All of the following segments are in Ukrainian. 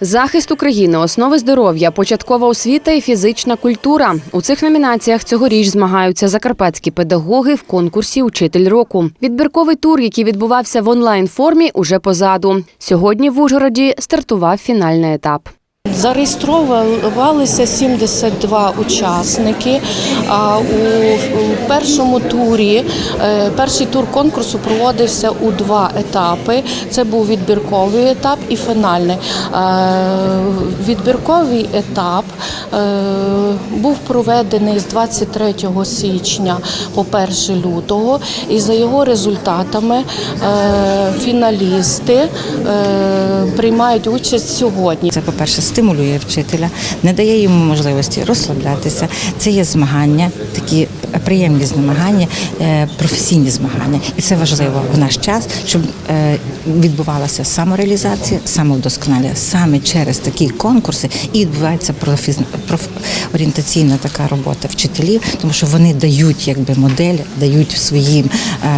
Захист України, основи здоров'я, початкова освіта і фізична культура. У цих номінаціях цьогоріч змагаються закарпатські педагоги в конкурсі Учитель року. Відбірковий тур, який відбувався в онлайн формі, уже позаду. Сьогодні в Ужгороді стартував фінальний етап. Зареєструвалися 72 учасники. А у, першому турі е, перший тур конкурсу проводився у два етапи. Це був відбірковий етап і фінальний. Е, Відбірковий етап е, був проведений з 23 січня по 1 лютого, і за його результатами фіналісти приймають участь сьогодні. Це, по-перше, стимулює вчителя, не дає йому можливості розслаблятися. Це є змагання, такі приємні змагання, е, професійні змагання. І це важливо в наш час, щоб е, відбувалася самореалізація, самовдосконалення саме через такі конкурси і відбувається профорієнтаційна така робота вчителів, тому що вони дають якби модель, дають своїм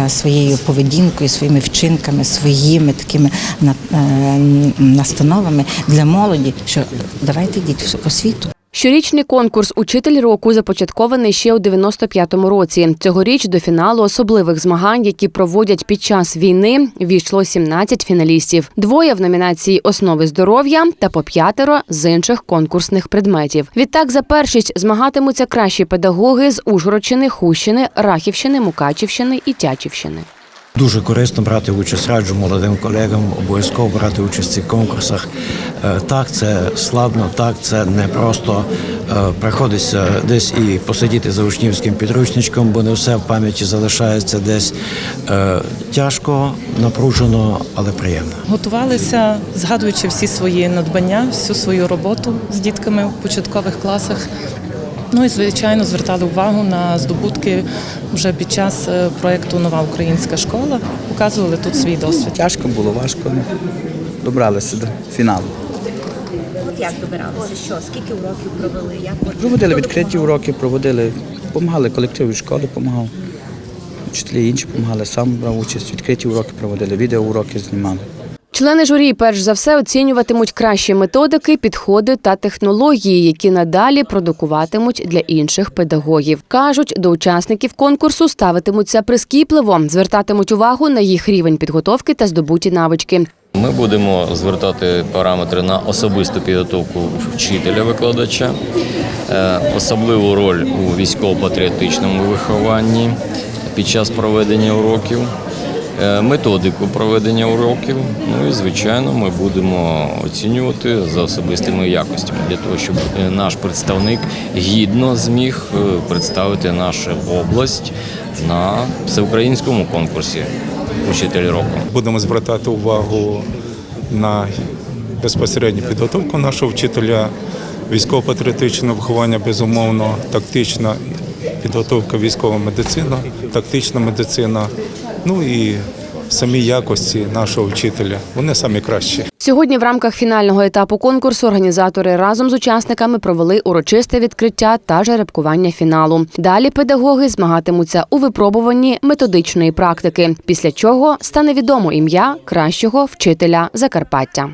е, своєю поведінкою, своїми вчинками, своїми такими настановами для молоді, що давайте йдіть в освіту. Щорічний конкурс Учитель року започаткований ще у 95-му році. Цьогоріч до фіналу особливих змагань, які проводять під час війни, війшло 17 фіналістів. Двоє в номінації Основи здоров'я та по п'ятеро з інших конкурсних предметів. Відтак за першість змагатимуться кращі педагоги з Ужгородщини, Хущини, Рахівщини, Мукачівщини і Тячівщини. Дуже корисно брати участь, раджу молодим колегам обов'язково брати участь в цих конкурсах. Е, Так, це складно, так, це не просто е, приходиться десь і посидіти за учнівським підручничком, бо не все в пам'яті залишається десь Е, тяжко, напружено, але приємно. Готувалися, згадуючи всі свої надбання, всю свою роботу з дітками в початкових класах. Ну і звичайно звертали увагу на здобутки вже під час е, проєкту Нова українська школа. Показували тут свій досвід. Тяжко було, важко. ну, Добралися до фіналу. От як добиралися? Що? Скільки уроків провели? Як Проводили відкриті уроки, проводили, допомагали колектив від школи, допомагав. Учителі інші допомагали, сам брав участь, відкриті уроки проводили, відеоуроки знімали. Члени журі перш за все оцінюватимуть кращі методики, підходи та технології, які надалі продукуватимуть для інших педагогів. кажуть, до учасників конкурсу ставитимуться прискіпливо, звертатимуть увагу на їх рівень підготовки та здобуті навички. Ми будемо звертати параметри на особисту підготовку вчителя-викладача, е, особливу роль у військово-патріотичному вихованні під час проведення уроків, методику проведення уроків. Ну і звичайно, ми будемо оцінювати за особистими якостями для того, щоб е, наш представник гідно зміг е, представити нашу область на всеукраїнському конкурсі Учитель року. Будемо звертати увагу на безпосередню підготовку нашого вчителя, військово-патріотичне виховання, безумовно, тактична підготовка військова медицина, тактична медицина, ну і самі якості нашого вчителя. Вони самі кращі. Сьогодні в рамках фінального етапу конкурсу організатори разом з учасниками провели урочисте відкриття та жеребкування фіналу. Далі педагоги змагатимуться у випробуванні методичної практики, після чого стане відомо ім'я кращого вчителя Закарпаття.